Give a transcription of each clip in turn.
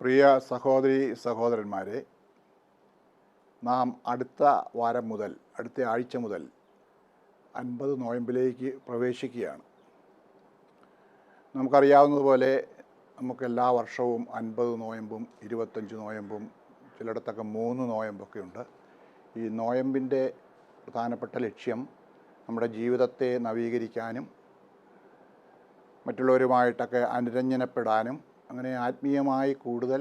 പ്രിയ സഹോദരി സഹോദരന്മാരെ നാം അടുത്ത വാരം മുതൽ അടുത്ത ആഴ്ച മുതൽ അൻപത് നോയമ്പിലേക്ക് പ്രവേശിക്കുകയാണ്. നമുക്കറിയാവുന്നതുപോലെ നമുക്ക് എല്ലാ വർഷവും അൻപത് നോയമ്പും ഇരുപത്തഞ്ച് നോയമ്പും ചിലയിടത്തൊക്കെ മൂന്ന് നോയമ്പൊക്കെ ഉണ്ട് ഈ നോയമ്പിന്റെ പ്രധാനപ്പെട്ട ലക്ഷ്യം നമ്മുടെ ജീവിതത്തെ നവീകരിക്കാനും മറ്റുള്ളവരുമായിട്ടൊക്കെ അനുരഞ്ജനപ്പെടാനും അങ്ങനെ ആത്മീയമായി കൂടുതൽ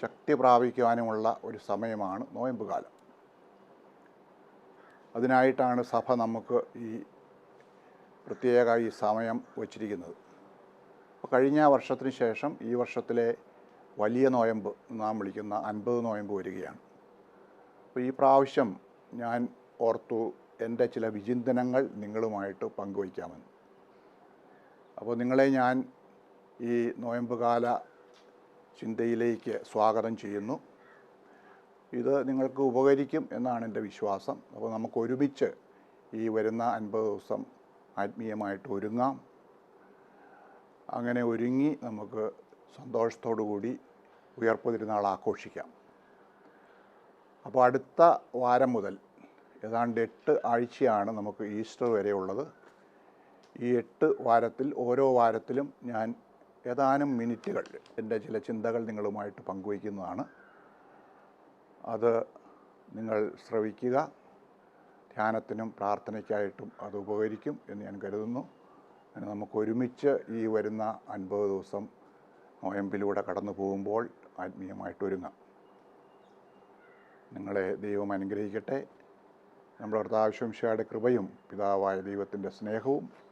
ശക്തി പ്രാപിക്കുവാനുമുള്ള ഒരു സമയമാണ് നോയമ്പ് കാലം അതിനായിട്ടാണ് സഭ നമുക്ക് ഈ പ്രത്യേക ഈ സമയം വച്ചിരിക്കുന്നത്. അപ്പോൾ കഴിഞ്ഞ വർഷത്തിന് ശേഷം ഈ വർഷത്തിലെ വലിയ നോയമ്പ് നാം വിളിക്കുന്ന അൻപത് നോയമ്പ് വരികയാണ്. അപ്പോൾ ഈ പ്രാവശ്യം ഞാൻ ഓർത്തു എന്റെ ചില വിചിന്തനങ്ങൾ നിങ്ങളുമായിട്ട് പങ്കുവയ്ക്കാമെന്ന്. അപ്പോൾ നിങ്ങളെ ഞാൻ ഈ നോയമ്പുകാല ചിന്തയിലേക്ക് സ്വാഗതം ചെയ്യുന്നു. ഇത് നിങ്ങൾക്ക് ഉപകരിക്കും എന്നാണ് എന്റെ വിശ്വാസം. അപ്പോൾ നമുക്ക് ഒരുമിച്ച് ഈ വരുന്ന അൻപത് ദിവസം ആത്മീയമായിട്ട് ഒരുങ്ങാം. അങ്ങനെ ഒരുങ്ങി നമുക്ക് സന്തോഷത്തോടു കൂടി ഉയർപ്പ് തിരുനാൾ ആഘോഷിക്കാം. അപ്പോൾ അടുത്ത വാരം മുതൽ ഏതാണ്ട് എട്ട് ആഴ്ചയാണ് നമുക്ക് ഈസ്റ്റർ വരെയുള്ളത്. ഈ എട്ട് വാരത്തിൽ ഓരോ വാരത്തിലും ഞാൻ ഏതാനും മിനിറ്റുകൾ എന്റെ ചില ചിന്തകൾ നിങ്ങളുമായിട്ട് പങ്കുവയ്ക്കുന്നതാണ്. അത് നിങ്ങൾ ശ്രവിക്കുക. ധ്യാനത്തിനും പ്രാർത്ഥനയ്ക്കായിട്ടും അത് ഉപകരിക്കും എന്ന് ഞാൻ കരുതുന്നു. നമുക്ക് ഒരുമിച്ച് ഈ വരുന്ന അൻപത് ദിവസം നോയമ്പിലൂടെ കടന്നു പോകുമ്പോൾ ആത്മീയമായിട്ട് ഒരുങ്ങാം. നിങ്ങളെ ദൈവം അനുഗ്രഹിക്കട്ടെ. നമ്മുടെ കർത്താവശ്വംശയുടെ കൃപയും പിതാവായ ദൈവത്തിന്റെ സ്നേഹവും